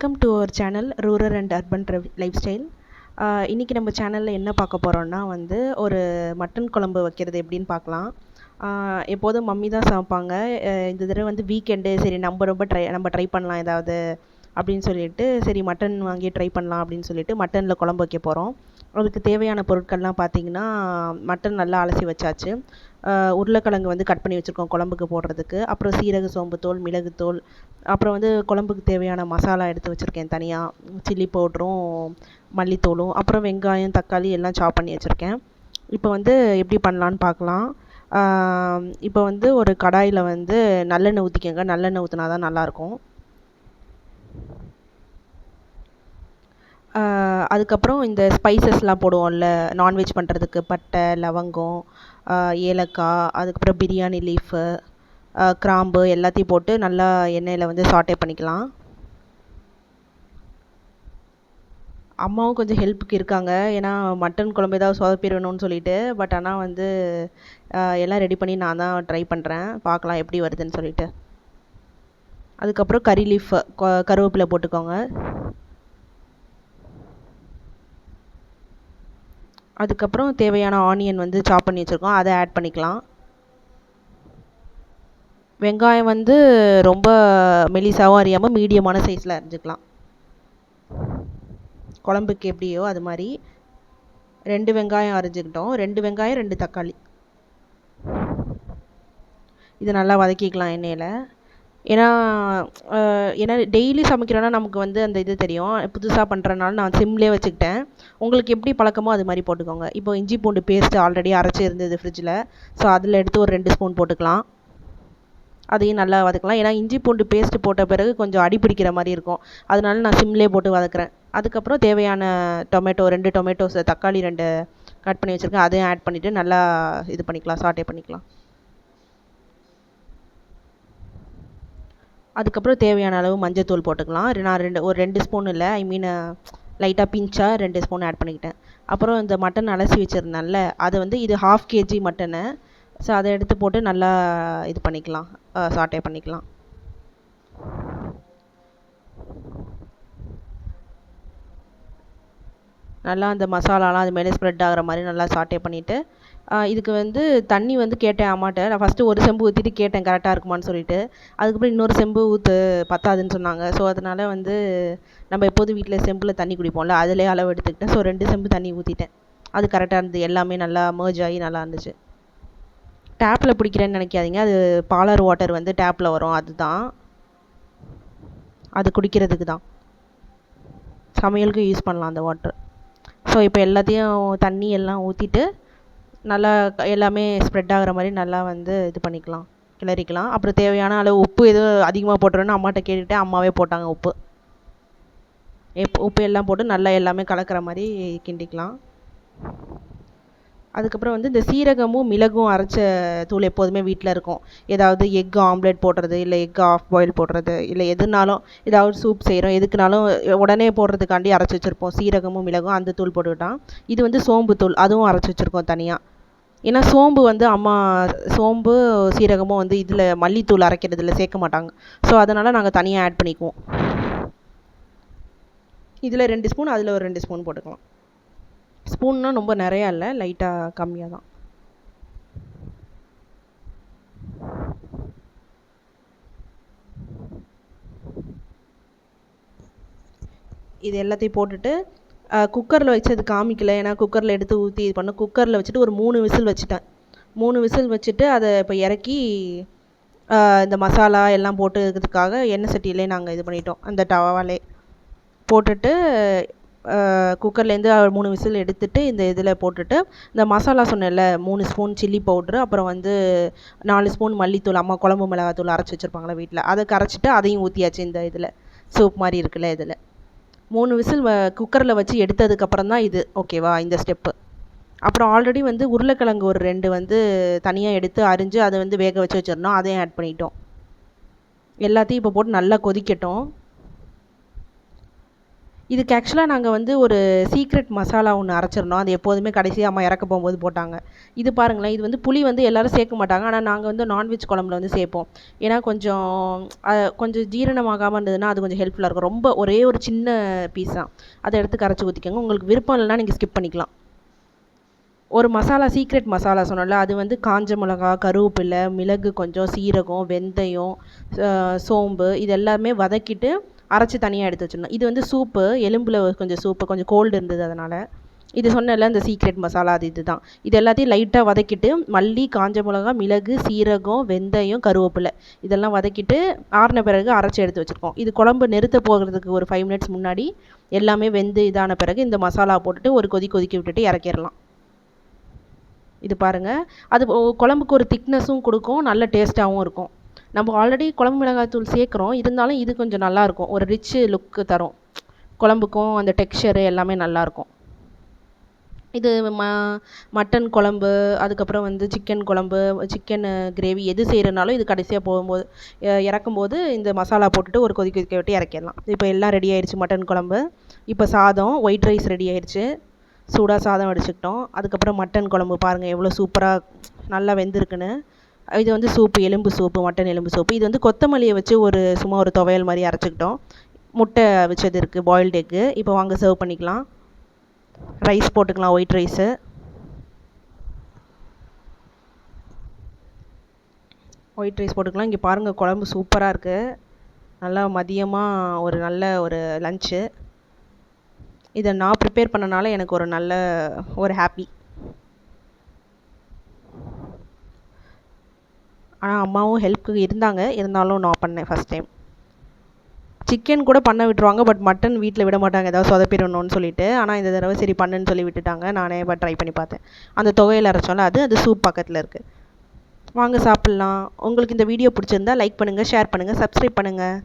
Welcome to our channel rural and urban lifestyle இன்றைக்கி நம்ம சேனலில் என்ன பார்க்க போகிறோன்னா வந்து ஒரு மட்டன் குழம்பு வைக்கிறது எப்படின்னு பார்க்கலாம். எப்போதும் மம்மி தான் சமைப்பாங்க. இந்த தடவை வந்து வீக்கெண்டு சரி நம்ம ரொம்ப ட்ரை நம்ம ட்ரை பண்ணலாம் ஏதாவது அப்படின்னு சொல்லிட்டு சரி மட்டன் வாங்கி ட்ரை பண்ணலாம் அப்படின்னு சொல்லிட்டு மட்டனில் குழம்பு வைக்க போகிறோம் அதுக்கு தேவையான பொருட்கள்லாம் பார்த்தீங்கன்னா மட்டன் நல்லா அலசி வச்சாச்சு. உருளைக்கிழங்கு வந்து கட் பண்ணி வச்சுருக்கோம் குழம்புக்கு போடுறதுக்கு. அப்புறம் சீரக சோம்புத்தூள் மிளகுத்தூள் அப்புறம் வந்து குழம்புக்கு தேவையான மசாலா எடுத்து வச்சுருக்கேன் தனியாக சில்லி பவுட்ரும் மல்லித்தூளும் அப்புறம் வெங்காயம் தக்காளி எல்லாம் சாப் பண்ணி வச்சுருக்கேன். இப்போ வந்து எப்படி பண்ணலான்னு பார்க்கலாம். இப்போ வந்து ஒரு கடாயில் வந்து நல்லெண்ணெய் ஊற்றிக்கோங்க நல்லெண்ணெய் ஊற்றினா தான் நல்லாயிருக்கும். அதுக்கப்புறம் இந்த ஸ்பைசஸ்லாம் போடுவோம்ல நான்வெஜ் பண்ணுறதுக்கு பட்டை லவங்கம் ஏலக்காய் அதுக்கப்புறம் பிரியாணி லீஃபு கிராம்பு எல்லாத்தையும் போட்டு நல்லா எண்ணெயில் வந்து சாட்டே பண்ணிக்கலாம். அம்மாவும் கொஞ்சம் ஹெல்ப்புக்கு இருக்காங்க. ஏன்னா மட்டன் குழம்பு ஏதாவது சொதப்பிடணும்னு சொல்லிட்டு பட் ஆனால் வந்து எல்லாம் ரெடி பண்ணி நான் தான் ட்ரை பண்ணுறேன் பார்க்கலாம் எப்படி வருதுன்னு சொல்லிட்டு. அதுக்கப்புறம் கறி லீஃப் கருவேப்பிலை போட்டுக்கோங்க. அதுக்கப்புறம் தேவையான ஆனியன் வந்து சாப் பண்ணி வச்சுருக்கோம். அதை ஆட் பண்ணிக்கலாம். வெங்காயம் வந்து ரொம்ப மெலிசாகவும் அறியாமல் மீடியமான சைஸில் அரிஞ்சுக்கலாம். குழம்புக்கு எப்படியோ அது மாதிரி ரெண்டு வெங்காயம் அரிஞ்சுக்கிட்டோம். ரெண்டு வெங்காயம் ரெண்டு தக்காளி. இதை நல்லா வதக்கிக்கலாம் எண்ணெயில். ஏன்னா ஏன்னா டெய்லி சமைக்கிறோன்னா நமக்கு வந்து அந்த இது தெரியும். புதுசாக பண்ணுறனால நான் சிம்லேயே வச்சுக்கிட்டேன். உங்களுக்கு எப்படி பழக்கமோ அது மாதிரி போட்டுக்கோங்க. இப்போ இஞ்சி பூண்டு பேஸ்ட் ஆல்ரெடி அரைச்சி இருந்தது ஃப்ரிட்ஜில் ஸோ அதில் எடுத்து ஒரு ரெண்டு ஸ்பூன் போட்டுக்கலாம். அதையும் நல்லா வதக்கலாம். ஏன்னா இஞ்சி பூண்டு பேஸ்ட் போட்ட பிறகு கொஞ்சம் அடி பிடிக்கிற மாதிரி இருக்கும். அதனால நான் சிம்லேயே போட்டு வதக்குறேன். அதுக்கப்புறம் தேவையான டொமேட்டோ ரெண்டு டொமேட்டோஸ் தக்காளி ரெண்டு கட் பண்ணி வச்சுருக்கேன். அதையும் ஆட் பண்ணிவிட்டு நல்லா இது பண்ணிக்கலாம் சாட்டே பண்ணிக்கலாம். அதுக்கப்புறம் தேவையான அளவு மஞ்சத்தூள் போட்டுக்கலாம். நான் ரெண்டு ஒரு ரெண்டு ஸ்பூன் இல்லை ஐ மீன் லைட்டாக பிஞ்சாக ரெண்டு ஸ்பூன் ஆட் பண்ணிக்கிட்டேன். அப்புறம் இந்த மட்டன் அலசி வச்சுருந்தேன்ல அது வந்து இது ஹாஃப் கேஜி மட்டனு ஸோ அதை எடுத்து போட்டு நல்லா இது பண்ணிக்கலாம் சாட்டே பண்ணிக்கலாம். நல்லா அந்த மசாலாலாம் அது மேலே ஸ்ப்ரெட் ஆகிற மாதிரி நல்லா சாட்டே பண்ணிவிட்டு இதுக்கு வந்து தண்ணி வந்து கேட்டேன் அம்மாட்ட. நான் ஃபஸ்ட்டு ஒரு செம்பு ஊற்றிட்டு கேட்டேன் கரெக்டாக இருக்குமான்னு சொல்லிட்டு. அதுக்கப்புறம் இன்னொரு செம்பு ஊற்று பத்தாதுன்னு சொன்னாங்க. ஸோ அதனால் வந்து நம்ம எப்போதும் வீட்டில் செம்பில் தண்ணி குடிப்போம்ல அதிலே அளவு எடுத்துக்கிட்டேன். ஸோ ரெண்டு செம்பு தண்ணி ஊற்றிட்டேன் அது கரெக்டாக இருந்தது. எல்லாமே நல்லா மர்ஜ் ஆகி நல்லா இருந்துச்சு. டேப்பில் பிடிக்கிறேன்னு நினைக்காதீங்க. அது பாலர் வாட்டர் வந்து டேப்பில் வரும். அதுதான். அது குடிக்கிறதுக்கு தான். சமையலுக்கும் யூஸ் பண்ணலாம் அந்த வாட்டர் ஸோ இப்போ எல்லாத்தையும் தண்ணி எல்லாம் ஊற்றிட்டு நல்லா எல்லாமே ஸ்ப்ரெட் ஆகிற மாதிரி நல்லா வந்து இது பண்ணிக்கலாம் கிளறிக்கலாம். அப்புறம் தேவையான அளவு உப்பு எதுவும் அதிகமாக போட்டுறோன்னு அம்மாட்ட கேட்டுவிட்டேன் அம்மாவே போட்டாங்க உப்பு. எப் உப்பு எல்லாம் போட்டு நல்லா எல்லாமே கலக்கிற மாதிரி கிண்டிக்கலாம். அதுக்கப்புறம் வந்து இந்த சீரகமும் மிளகும் அரைச்ச தூள் எப்போதுமே வீட்டில் இருக்கும். ஏதாவது எக் ஆம்லேட் போடுறது இல்லை எக் ஆஃப் பாயில் போடுறது இல்லை எதுனாலும் ஏதாவது சூப் செய்கிறோம் எதுக்குனாலும் உடனே போடுறதுக்காண்டி அரைச்சி வச்சுருப்போம். சீரகமும் மிளகும் அந்த தூள் போட்டுக்கிட்டான் இது வந்து சோம்பு தூள் அதுவும் அரைச்சி வச்சுருக்கோம் தனியாக ஏன்னா சோம்பு வந்து அம்மா சோம்பு சீரகமும் வந்து இதில் மல்லித்தூள் அரைக்கிறதுல சேர்க்க மாட்டாங்க. ஸோ அதனால் நாங்கள் தனியாக ஆட் பண்ணிக்குவோம். இதில் ரெண்டு ஸ்பூன் அதில் ஒரு ரெண்டு ஸ்பூன் போட்டுக்கலாம். ஸ்பூன்னால் ரொம்ப நிறையா இல்லை லைட்டாக கம்மியாக தான். இது எல்லாத்தையும் போட்டுட்டு குக்கரில் வச்சது காமிக்கல. ஏன்னா குக்கரில் எடுத்து ஊற்றி இது பண்ண குக்கரில் வச்சுட்டு ஒரு மூணு விசில் வச்சுட்டேன். மூணு விசில் வச்சுட்டு அதை இப்போ இறக்கி இந்த மசாலா எல்லாம் போட்டு இருக்கிறதுக்காக எண்ணெய் சட்டியிலே நாங்கள் இது பண்ணிட்டோம். அந்த டவாலே போட்டுட்டு குக்கர்லேருந்து மூணு விசில் எடுத்துட்டு இந்த இதில் போட்டுட்டு இந்த மசாலா சொன்னேன்ல மூணு ஸ்பூன் சில்லி பவுட்ரு அப்புறம் வந்து நாலு ஸ்பூன் மல்லித்தூள் அம்மா குழம்பு மிளகாத்தூள் அரைச்சி வச்சுருப்பாங்களே வீட்டில். அதை கரைச்சிட்டு அதையும் ஊற்றியாச்சு இந்த இதில். சூப் மாதிரி இருக்குல்ல இதில். மூணு விசில் வ குக்கரில் வச்சு எடுத்ததுக்கப்புறம் தான் இது ஓகேவா இந்த ஸ்டெப்பு அப்புறம் ஆல்ரெடி வந்து உருளைக்கிழங்கு ஒரு ரெண்டு வந்து தனியாக எடுத்து அரிஞ்சு அதை வந்து வேக வச்சு வச்சிருந்தோம் அதையும் ஆட் பண்ணிட்டோம். எல்லாத்தையும் இப்போ போட்டு நல்லா கொதிக்கட்டும். இதுக்கு ஆக்சுவலாக நாங்கள் வந்து ஒரு சீக்ரெட் மசாலா ஒன்று அரைச்சிருந்தோம். அது எப்போதுமே கடைசியாக அம்மா இறக்க போகும்போது போட்டாங்க. இது பாருங்களேன் இது வந்து புளி வந்து எல்லோரும் சேர்க்க மாட்டாங்க. ஆனால் நாங்கள் வந்து நான்வெஜ் குழம்புல வந்து சேர்ப்போம். ஏன்னா கொஞ்சம் கொஞ்சம் ஜீரணமாகாமல் இருந்ததுன்னா அது கொஞ்சம் ஹெல்ப்ஃபுல்லாக இருக்கும். ரொம்ப ஒரே ஒரு சின்ன பீஸ் தான் அதை எடுத்து கரைச்சி ஊற்றிக்கோங்க உங்களுக்கு விருப்பம் இல்லைன்னா நீங்கள் ஸ்கிப் பண்ணிக்கலாம். ஒரு மசாலா சீக்ரெட் மசாலா சொன்னோம்ல அது வந்து காஞ்ச மிளகா கருவேப்பிலை மிளகு கொஞ்சம் சீரகம் வெந்தயம் சோம்பு இது எல்லாமே வதக்கிட்டு அரைச்சி தனியாக எடுத்து வச்சிடணும். இது வந்து சூப்பு எலும்பில் கொஞ்சம் சூப்பு கொஞ்சம் கோல்டு இருந்தது அதனால். இது சொன்னல இந்த சீக்ரெட் மசாலா அது இது தான் இது எல்லாத்தையும் லைட்டாக வதக்கிட்டு மல்லி காஞ்ச மிளகா மிளகு சீரகம் வெந்தயம் கருவேப்பிலை. இதெல்லாம் வதக்கிட்டு ஆறின பிறகு அரைச்சி எடுத்து வச்சுருக்கோம். இது குழம்பு நிறுத்த போகிறதுக்கு ஒரு ஃபைவ் மினிட்ஸ் முன்னாடி எல்லாமே வெந்து இதான பிறகு இந்த மசாலா போட்டுட்டு ஒரு கொதி கொதிக்க விட்டுட்டு இறக்கிடலாம். இது பாருங்கள் அது குழம்புக்கு ஒரு திக்னஸும் கொடுக்கும் நல்ல டேஸ்ட்டாகவும் இருக்கும். நம்ம ஆல்ரெடி குழம்பு மிளகாய் தூள் சேர்க்குறோம். இருந்தாலும் இது கொஞ்சம் நல்லாயிருக்கும். ஒரு ரிச்சு லுக்கு தரும். குழம்புக்கும் அந்த டெக்ஸ்சரு எல்லாமே நல்லாயிருக்கும். இது ம மட்டன் குழம்பு அதுக்கப்புறம் வந்து சிக்கன் குழம்பு சிக்கன் கிரேவி எது செய்கிறனாலும் இது கடைசியாக போகும்போது இறக்கும்போது இந்த மசாலா போட்டுட்டு ஒரு கொதிக்க கொதிக்க விட்டு இறக்கிடலாம். இப்போ எல்லாம் ரெடி ஆயிடுச்சு மட்டன் குழம்பு. இப்போ சாதம் ஒயிட் ரைஸ் ரெடி ஆயிடுச்சு சூடாக சாதம் வடிச்சுக்கிட்டோம். அதுக்கப்புறம் மட்டன் குழம்பு பாருங்கள் எவ்வளோ சூப்பராக நல்லா வெந்திருக்குன்னு. இது வந்து சூப்பு எலும்பு சூப்பு மட்டன் எலும்பு சூப்பு. இது வந்து கொத்தமல்லியை வச்சு ஒரு சும்மா ஒரு துவையல் மாதிரி அரைச்சிக்கிட்டோம். முட்டை வச்சது இருக்குது பாயில்டு எக்கு இப்போ வாங்க சர்வ் பண்ணிக்கலாம். ரைஸ் போட்டுக்கலாம் ஒயிட் ரைஸு ஒயிட் ரைஸ் போட்டுக்கலாம். இங்கே பாருங்கள் குழம்பு சூப்பராக இருக்குது நல்லா மதியமாக ஒரு நல்ல ஒரு லஞ்சு இதை நான் ப்ரிப்பேர் பண்ணனால எனக்கு ஒரு நல்ல ஒரு ஹாப்பி ஆனால் அம்மாவும் ஹெல்ப்புக்கு இருந்தாங்க. இருந்தாலும் நான் பண்ணேன் ஃபஸ்ட் டைம் சிக்கன் கூட பண்ண விட்டுருவாங்க பட் மட்டன் வீட்டில் விட மாட்டாங்க. ஏதாவது சொதப்பிடணும்னு சொல்லிட்டு. ஆனால் இந்த தடவை சரி பண்ணுன்னு சொல்லி விட்டுட்டாங்க. நானே பட் ட்ரை பண்ணி பார்த்தேன். அந்த தொகையில் அரைச்சோம்ல அது அது சூப் பக்கத்தில் இருக்குது வாங்க சாப்பிட்லாம். உங்களுக்கு இந்த வீடியோ பிடிச்சிருந்தா லைக் பண்ணுங்கள் ஷேர் பண்ணுங்கள் சப்ஸ்கிரைப் பண்ணுங்கள்